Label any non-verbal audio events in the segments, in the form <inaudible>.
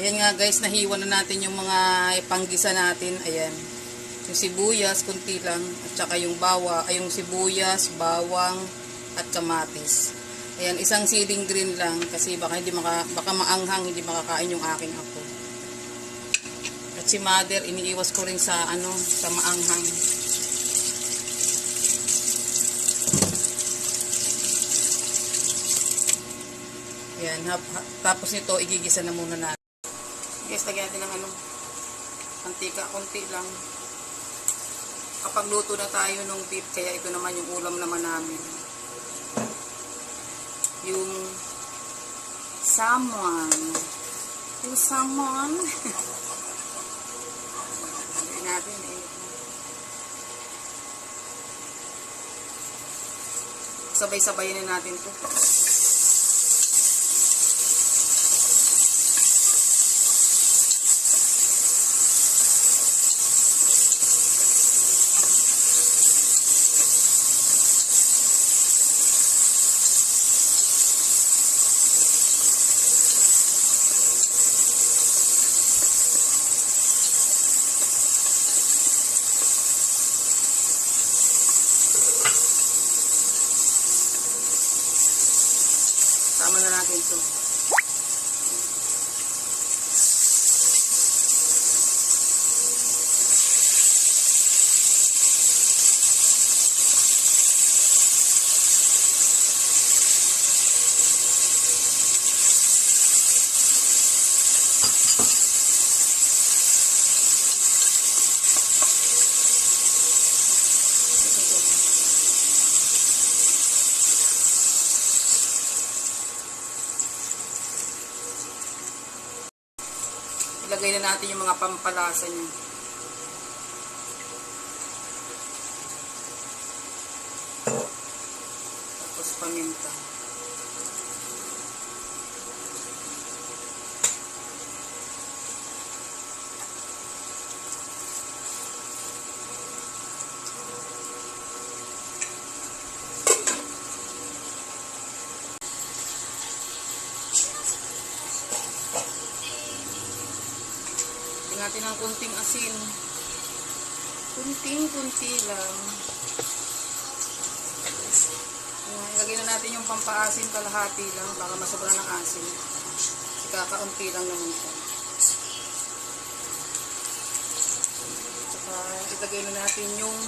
Ayan nga guys, nahiwa na natin yung mga panggisa natin. Ayan. Yung sibuyas, kunti lang. At saka yung bawa, ay yung sibuyas, bawang, at kamatis. Ayan, isang siling green lang kasi baka hindi maka, baka maanghang, hindi makakain yung aking apo. At si mother, iniiwas ko rin sa ano, sa maanghang. Ayan, hap, hap- tapos nito, igigisa na muna natin. Guys, lagyan natin ng ano, mantika, konti lang. Kapag luto na tayo ng beef, kaya ito naman yung ulam naman namin. Yung salmon. Yung salmon. <laughs> Lagyan natin, eh. Sabay-sabayin na natin to. Na natin to. Ilagay na natin yung mga pampalasa niya. Tapos paminta. Natin ng kunting asin. Kunting-kunti lang. Ayan, ilagay na natin yung pampaasin kalahati lang baka masobra ng asin. Kakaunti lang naman siya. Saka ilagay na natin yung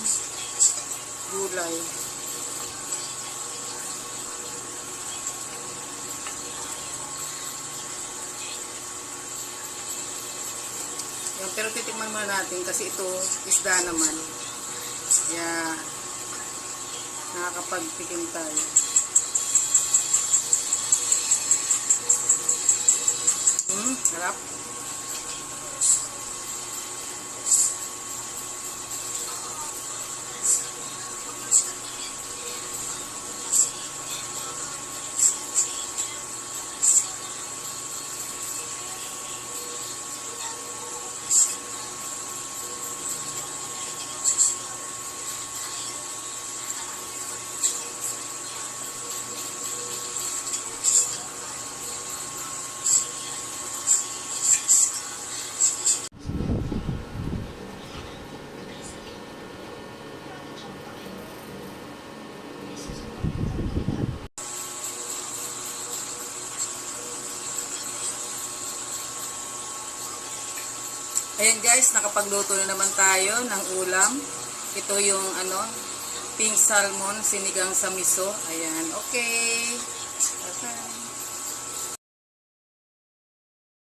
gulay. Pero titikman muna natin kasi ito isda naman. Kaya nakakapagtikim tayo. Hmm, harap. Ayan guys, nakapagluto na naman tayo ng ulam. Ito yung ano, pink salmon, sinigang sa miso. Ayan, okay. Bye-bye.